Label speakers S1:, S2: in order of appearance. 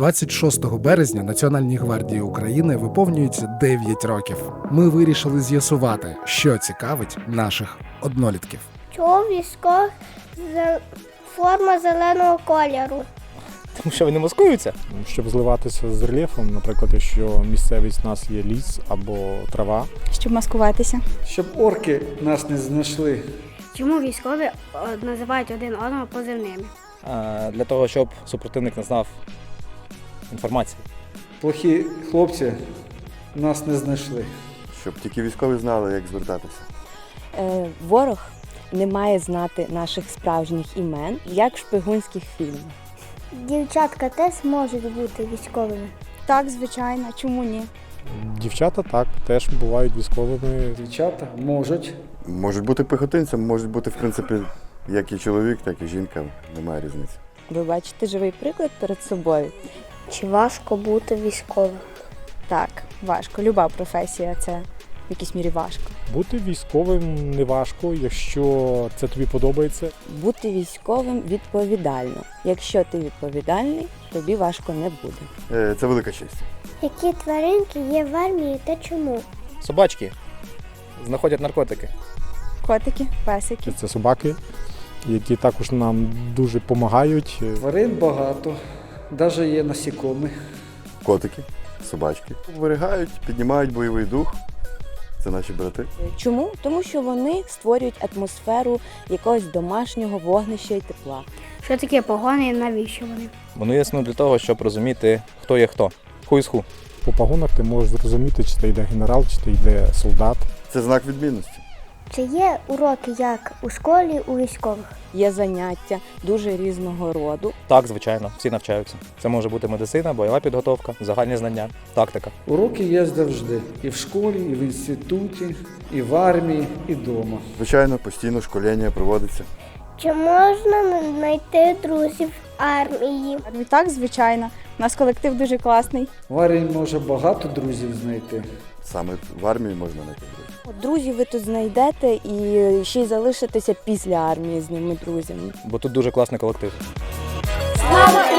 S1: 26 березня Національній гвардії України виповнюється 9 років. Ми вирішили з'ясувати, що цікавить наших однолітків.
S2: Чого військових зе- форма зеленого кольору?
S3: Тому що вони маскуються.
S4: щоб зливатися з рельєфом, наприклад, якщо місцевість у нас є ліс або трава,
S5: щоб маскуватися.
S6: щоб орки нас не знайшли.
S7: Чому військові е, називають один одного позивними?
S3: Для того, щоб супротивник не знав інформації.
S6: Плохі хлопці нас не знайшли.
S8: щоб тільки військові знали, як звертатися.
S9: Е, ворог не має знати наших справжніх імен, як в шпигунських фільмах.
S2: Дівчатка теж можуть бути військовими.
S5: Так, звичайно, чому ні?
S4: дівчата так теж бувають військовими.
S6: Дівчата можуть.
S8: Можуть бути пехотинцем, можуть бути, в принципі, як і чоловік, так і жінка. Немає різниці.
S9: Ви бачите живий приклад перед собою.
S2: Чи важко бути військовим?
S5: Так, важко. Люба професія це в якійсь мірі важко.
S4: Бути військовим не важко, якщо це тобі подобається.
S9: Бути військовим відповідально. Якщо ти відповідальний, тобі важко не буде.
S8: Е, Це велика честь.
S2: Які тваринки є в армії та чому?
S3: Собачки знаходять наркотики.
S5: Котики, песики.
S4: Це собаки, які також нам дуже допомагають.
S6: Тварин багато, навіть є насікомі.
S8: Котики, собачки. Оберігають, піднімають бойовий дух. Це наші брати.
S9: Чому? Тому що вони створюють атмосферу якогось домашнього вогнища і тепла.
S7: Що таке погони і навіщо вони?
S3: Вони існують для того, щоб розуміти, хто є хто. Ху із ху.
S4: По погонах ти можеш зрозуміти, чи ти йде генерал, чи ти йде солдат.
S8: Це знак відмінності.
S2: Чи є уроки як у школі у військових?
S9: Є заняття дуже різного роду.
S3: Так, звичайно, всі навчаються. Це може бути медицина, бойова підготовка, загальні знання, тактика.
S6: Уроки є завжди. І в школі, і в інституті, і в армії, і вдома.
S8: Звичайно, постійно школення проводиться.
S2: Чи можна знайти друзів армії?
S5: Так, звичайно. У нас колектив дуже класний.
S6: В армії може багато друзів знайти.
S8: Саме в армії можна знайти друзів.
S9: От Друзів ви тут знайдете і ще й залишитеся після армії з ними друзями.
S3: Бо тут дуже класний колектив.
S2: Слава!